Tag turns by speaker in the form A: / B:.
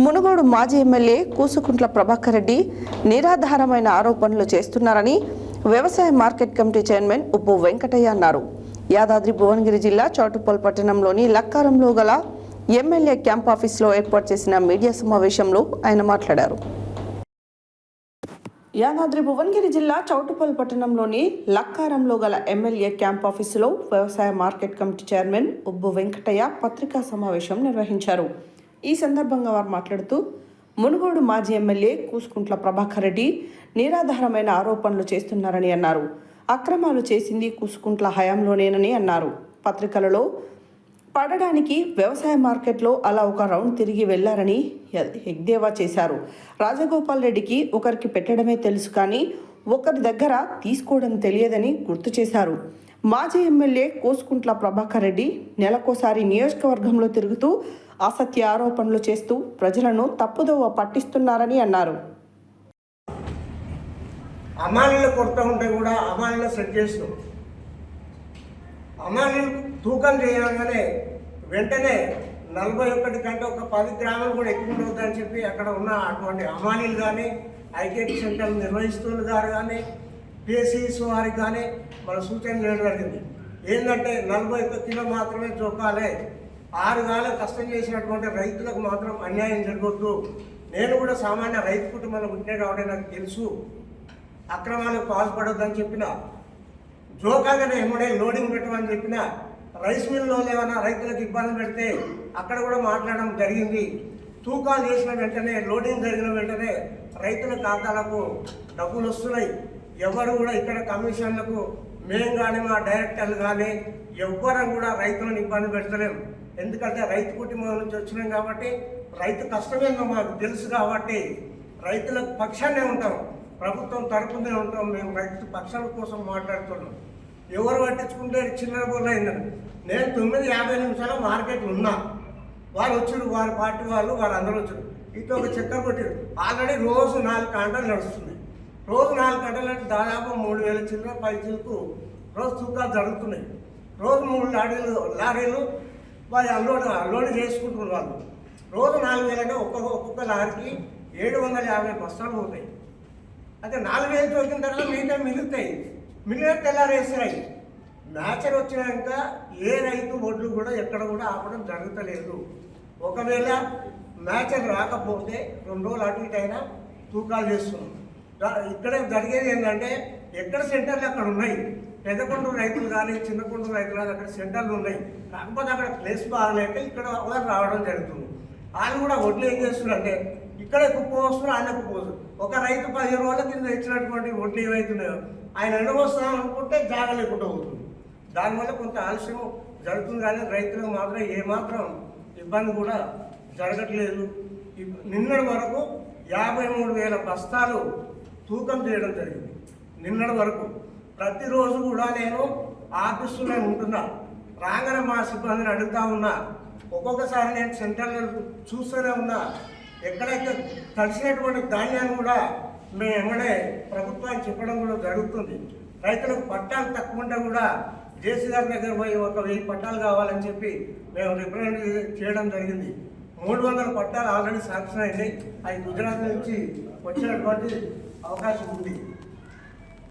A: మునుగోడు మాజీ ఎమ్మెల్యే కూసుకుంట్ల ప్రభాకర్ రెడ్డి నిరాధారమైన ఆరోపణలు చేస్తున్నారని వ్యవసాయ మార్కెట్ కమిటీ చైర్మన్ ఉప్పు వెంకటయ్య అన్నారు. యాదాద్రి భువనగిరి జిల్లా చౌటుప్పల్ పట్టణంలోని లక్కారంలో గల ఎమ్మెల్యే క్యాంప్ ఆఫీసులో ఏర్పాటు చేసిన మీడియా సమావేశంలో ఆయన మాట్లాడారు. యాదాద్రి భువనగిరి జిల్లా చౌటుపల్ పట్టణంలోని లక్కారంలో గల ఎమ్మెల్యే క్యాంప్ ఆఫీసులో వ్యవసాయ market committee chairman Ubbu Venkataiah పత్రికా సమావేశం నిర్వహించారు. ఈ సందర్భంగా వారు మాట్లాడుతూ మునుగోడు మాజీ ఎమ్మెల్యే కూసుకుంట్ల ప్రభాకర్ రెడ్డి నిరాధారమైన ఆరోపణలు చేస్తున్నారని అన్నారు. అక్రమాలు చేసింది కూసుకుంట్ల హయాంలోనేనని అన్నారు. పత్రికలలో పడడానికి వ్యవసాయ మార్కెట్లో అలా ఒక రౌండ్ తిరిగి వెళ్ళారని ఎగ్దేవా చేశారు. రాజగోపాల్ రెడ్డికి ఒకరికి పెట్టడమే తెలుసు కానీ ఒకరి దగ్గర తీసుకోవడం తెలియదని గుర్తు చేశారు. మాజీ ఎమ్మెల్యే కోసుకుంట్ల ప్రభాకర్ రెడ్డి నెలకోసారి నియోజకవర్గంలో తిరుగుతూ అసత్య ఆరోపణలు చేస్తూ ప్రజలను తప్పుదోవ పట్టిస్తున్నారని అన్నారు.
B: అమాలీలు కొడతా ఉంటే కూడా అమాలీలో సెట్ చేస్తాం అమాలీలు తూకం చేయగానే వెంటనే నలభై ఒకటి కంటే ఒక పది గ్రాములు కూడా ఎక్కువ ఉండవద్దని చెప్పి అక్కడ ఉన్న అటువంటి అమాలీలు కానీ ఐకేటి సెంటర్లు నిర్వహిస్తున్న గారు కానీ పిఎస్సిస్ వారికి కానీ మన సూచన చేయడం జరిగింది ఏంటంటే నలభై ఒక్క కిలో మాత్రమే చూపాలి ఆరు కాలం కష్టం చేసినటువంటి రైతులకు మాత్రం అన్యాయం జరగొద్దు. నేను కూడా సామాన్య రైతు కుటుంబంలో పుట్టిన కాబట్టి నాకు తెలుసు. అక్రమాలకు పాల్పడొద్దని చెప్పిన జోకాగానే ఎమ్మడే లోడింగ్ పెట్టమని చెప్పిన రైస్ మిల్లో ఏమైనా రైతులకు ఇబ్బంది పెడితే అక్కడ కూడా మాట్లాడడం జరిగింది. తూకాలు చేసిన వెంటనే లోడింగ్ జరిగిన వెంటనే రైతుల ఖాతాలకు డబ్బులు వస్తున్నాయి. ఎవరు కూడా ఇక్కడ కమిషన్లకు మేము కానీ మా డైరెక్టర్లు కానీ ఎవ్వరం కూడా రైతులను ఇబ్బంది పెడతలేము ఎందుకంటే రైతు కుటుంబం నుంచి వచ్చినాం కాబట్టి రైతు కష్టమేందో మాకు తెలుసు కాబట్టి రైతుల పక్షాన్నే ఉంటాం. ప్రభుత్వం తరపునే ఉంటాం మేము రైతు పక్షాల కోసం మాట్లాడుతున్నాం. ఎవరు పట్టించుకుంటే చిన్న బోర్లు అయిందని. నేను తొమ్మిది యాభై నిమిషాలు మార్కెట్ ఉన్నా. వాళ్ళు వచ్చారు వారి పార్టీ వాళ్ళు వాళ్ళందరూ వచ్చారు ఇటు ఒక చక్కెర కొట్టారు ఆల్రెడీ రోజు నాలుగు గంటలు నడుస్తుంది. రోజు నాలుగు గంటలంటే దాదాపు మూడు వేల చిల్లర పై చిలుకు రోజు తూకాలు జరుగుతున్నాయి. రోజు మూడు లారీలు లారీలు వాళ్ళు అన్లోడ్ అన్లోడ్ చేసుకుంటున్నారు వాళ్ళు. రోజు నాలుగు వేలంటే అంటే ఒక్కొక్క ఒక్కొక్క లారీకి ఏడు వందల యాభై బస్తాలు పోతాయి. అయితే నాలుగు వేలు తోకిన తర్వాత మిగతా మిగులుతాయి. మిగిలిన తెల్లారేస్తున్నాయి మ్యాచర్ వచ్చినాక ఏ రైతు ఒడ్లు కూడా ఎక్కడ కూడా ఆపడం జరుగుతలేదు. ఒకవేళ మ్యాచర్ రాకపోతే రెండు రోజులు అటు ఇటు అయినా తూకాలు చేస్తున్నాం ఇక్కడ జరిగేది ఏంటంటే ఎక్కడ సెంటర్లు అక్కడ ఉన్నాయి? పెద్దకొండ రైతులు కానీ చిన్నకొండ రైతులు కానీ అక్కడ సెంటర్లు ఉన్నాయి. కాకపోతే అక్కడ ప్లేస్ బాగలేక ఇక్కడ వాళ్ళు రావడం జరుగుతుంది. వాళ్ళు కూడా వడ్లు ఏం చేస్తున్నారంటే ఇక్కడ ఎక్కువ పోస్తున్నారు ఆయన ఎక్కువ వస్తున్నారు ఒక రైతు పదిహేను రోజుల కింద ఇచ్చినటువంటి వడ్లు ఏవైతున్నాయో ఆయన ఎండవస్తాం అనుకుంటే జాగ లేకుండా అవుతుంది దానివల్ల కొంత ఆలస్యం జరుగుతుంది కానీ రైతులకు మాత్రం ఏమాత్రం ఇబ్బంది కూడా జరగట్లేదు. నిన్నటి వరకు యాభై మూడు వేల బస్తాలు తూకం చేయడం జరిగింది. నిన్నటి వరకు ప్రతిరోజు కూడా నేను ఆఫీసులో ఉంటున్నా. రాగానే మా సిబ్బందిని అడుగుతా ఉన్నా. ఒక్కొక్కసారి నేను సెంటర్లో చూస్తూనే ఉన్నా. ఎక్కడైతే తడిసినటువంటి ధాన్యాన్ని కూడా మేము ఎమ్మడే ప్రభుత్వానికి చెప్పడం కూడా జరుగుతుంది. రైతులకు పట్టాలు తక్కువ ఉంటే కూడా జేసీ గారి దగ్గర పోయి ఒక వెయ్యి పట్టాలు కావాలని చెప్పి మేము రిప్రజెంట్ చేయడం జరిగింది. మూడు వందల పట్టాలు ఆల్రెడీ శాంక్షన్ అయినాయి. అవి గుజరాత్ నుంచి వచ్చినటువంటి అవకాశం ఉంది.